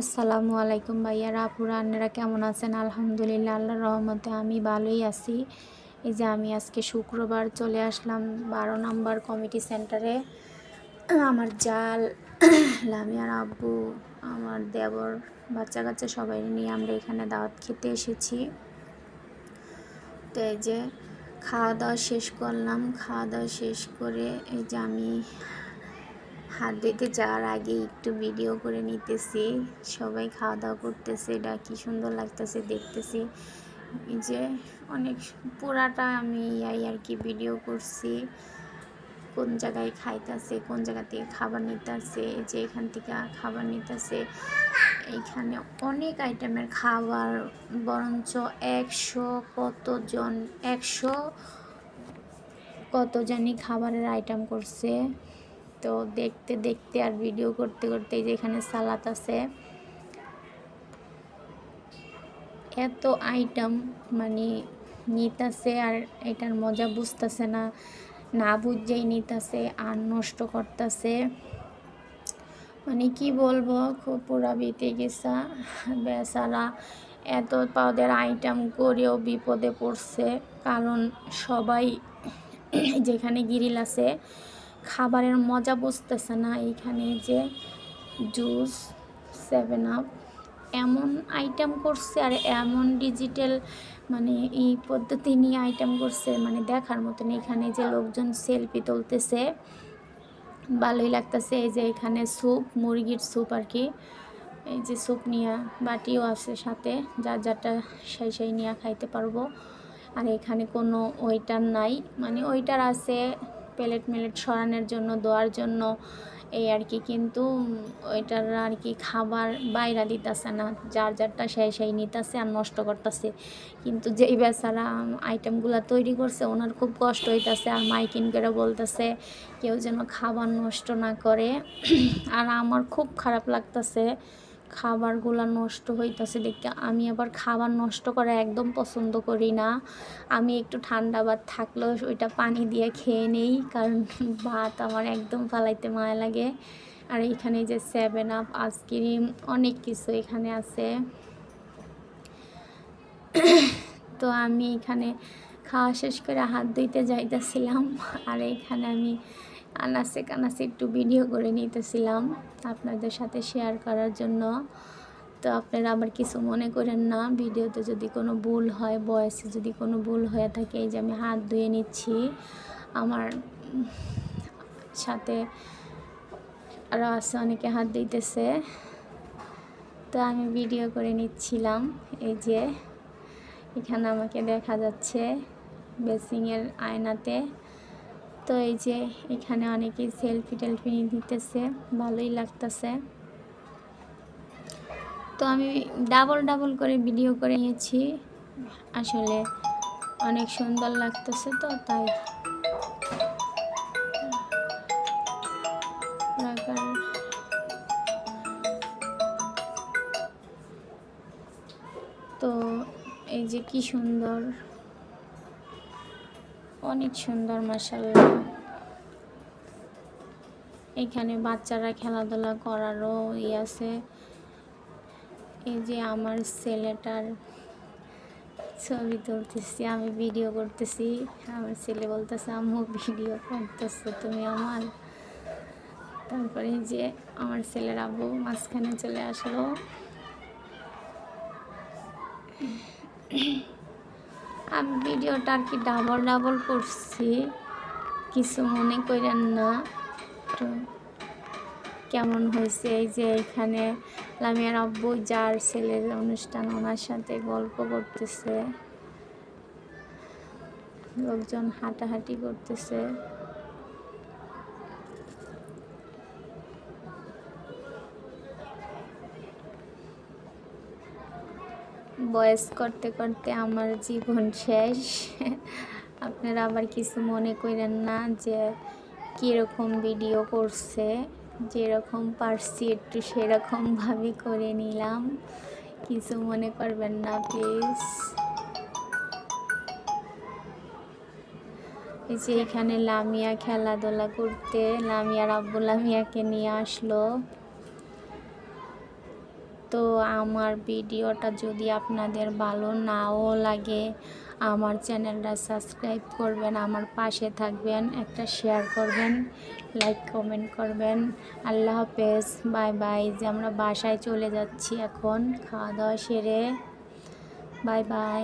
আসসালামু আলাইকুম ভাইয়ারা আপুরা কেমন আছেন? আলহামদুলিল্লাহ, আল্লাহর রহমতে আমি ভালোই আছি। এই যে আমি আজকে শুক্রবার চলে আসলাম বারো নম্বর কমিটি সেন্টারে। আমার জাল, লামিয়ার আব্বু, আমার দেবর বাচ্চা কাচ্চা সবাই নিয়ে আমরা এখানে দাওয়াত খেতে এসেছি। তো এই যে খাওয়া দাওয়া শেষ করলাম। খাওয়া দাওয়া শেষ করে এই যে আমি হাত ধুতে যাওয়ার আগে একটু ভিডিও করে নিতেছি। সবাই খাওয়া দাওয়া করতেছে, এটা কি সুন্দর লাগতেছে দেখতেছি। এই যে অনেক পুরাটা আমি ইয়াই আর কি ভিডিও করছি। কোন জায়গায় খাইতেছে, কোন জায়গা থেকে খাবার নিতেছে যে এখান থেকে খাবার নিতেছে। এইখানে অনেক আইটেমের খাবার, বরঞ্চ একশো কতজন, একশো কত জানি খাবারের আইটেম করছে। তো দেখতে দেখতে আর ভিডিও করতে করতে যে এখানে সালাত আছে। এত আইটেম মানে নিতাছে আর এটার মজা বুঝতেছে না না বুঝেই নিতাছে আর নষ্ট করতেছে। মানে কি বলব, খুব পুরা বিতে গেছা। বেচারা এত পাওদের আইটেম করেও বিপদে পড়ছে, কারণ সবাই যেখানে গিরিল আছে খাবারের মজা বুঝতেছে না এইখানে যে জুস সেভেন আপ এমন আইটেম করছে আর এমন ডিজিটাল মানে এই পদ্ধতি নিয়ে আইটেম করছে মানে দেখার মতন এখানে যে লোকজন সেলফি তুলতেছে। ভালোই লাগতেছে এই যে এখানে স্যুপ মুরগির স্যুপ আর কি। এই যে স্যুপ নিয়ে বাটিও আছে সাথে, যার যারটা সেই সেই নিয়ে খাইতে পারব। আর এখানে কোনো ওইটার নাই মানে ওইটার আছে প্লেট মেলেট সরানোর জন্য দেওয়ার জন্য, এই আর কি। কিন্তু ওইটার আর কি খাবার বাইরা দিতেছে না, যার যারটা সেই সেই নিতেছে আর নষ্ট করতেছে। কিন্তু যেই বেচারা আইটেমগুলো তৈরি করছে, ওনার খুব কষ্ট হইতেছে আর মাইকিন করে বলতেছে, কেউ যেন খাবার নষ্ট না করে। আর আমার খুব খারাপ লাগতেছে খাবারগুলো নষ্ট হইতেছে দেখতে। আমি আবার খাবার নষ্ট করা একদম পছন্দ করি না। আমি একটু ঠান্ডা ভাত থাকলেও ওইটা পানি দিয়ে খেয়ে নেই, কারণ ভাত আমার একদম ফালাইতে মায়া লাগে। আর এখানে যে সেভেন আপ আইসক্রিম অনেক কিছু এখানে আছে। তো আমি এখানে খাওয়া শেষ করে হাত ধুইতে যাইতেছিলাম। আর এখানে আমি আনাসে কানাসে একটু ভিডিও করে নিতেছিলাম আপনাদের সাথে শেয়ার করার জন্য। তো আপনারা আবার কিছু মনে করেন না, ভিডিওতে যদি কোনো ভুল হয়, বয়সে যদি কোনো ভুল হয়ে থাকে, এই যে আমি হাত ধুয়ে নিচ্ছি, আমার সাথে আরও আছে, অনেকে হাত দিতেছে তো আমি ভিডিও করে নিচ্ছিলাম, এই যে এখানে আমাকে দেখা যাচ্ছে। বেসিংয়ের আয়নাতে। তো এই যে এখানে অনেকেই সেলফি টেলফি দিতেছে ভালোই লাগতেছে। তো আমি ডাবল ডাবল করে ভিডিও করে নিয়েছি। আসলে অনেক সুন্দর লাগতেছে তো, তাই। তো এই যে কি সুন্দর অনেক সুন্দর মাসাল্লাহ এখানে বাচ্চারা খেলাধুলা করারও ই আছে। এই যে আমার ছেলেটার ছবি তুলতেছি, আমি ভিডিও করতেছি। আমার ছেলে বলতেছে, আম্মু ভিডিও করতেছো তুমি আমার? তারপরে যে আমার ছেলের আব্বু মাঝখানে চলে আসলো। আমি ভিডিওটা আর কি ডাবল ডাবল করছি। কিছু মনে করেন না। তো কেমন হয়েছে? এই যে এখানে লামিয়ার আব্বু, যার ছেলের অনুষ্ঠান, ওনার সাথে গল্প করতেছে। লোকজন হাঁটাহাঁটি করতেছে। বয়স করতে করতে আমার জীবন শেষ। আপনারা আবার কিছু মনে করেন না যে কীরকম ভিডিও করছে, যেরকম পারছি একটু সেরকমভাবে করে নিলাম। কিছু মনে করবেন না প্লিজ এই যে এখানে লামিয়া খেলাধুলা করতে, লামিয়ার আব্বু লামিয়াকে নিয়ে আসলো। তো আমার ভিডিওটা যদি আপনাদের ভালো নাও লাগে, আমার চ্যানেলটা সাবস্ক্রাইব করবেন, আমার পাশে থাকবেন, একটা শেয়ার করবেন, লাইক, কমেন্ট করবেন। আল্লাহ হাফেজ, বাই বাই। যে আমরা বাসায় চলে যাচ্ছি এখন, খাওয়া দাওয়া সেরে, বাই বাই।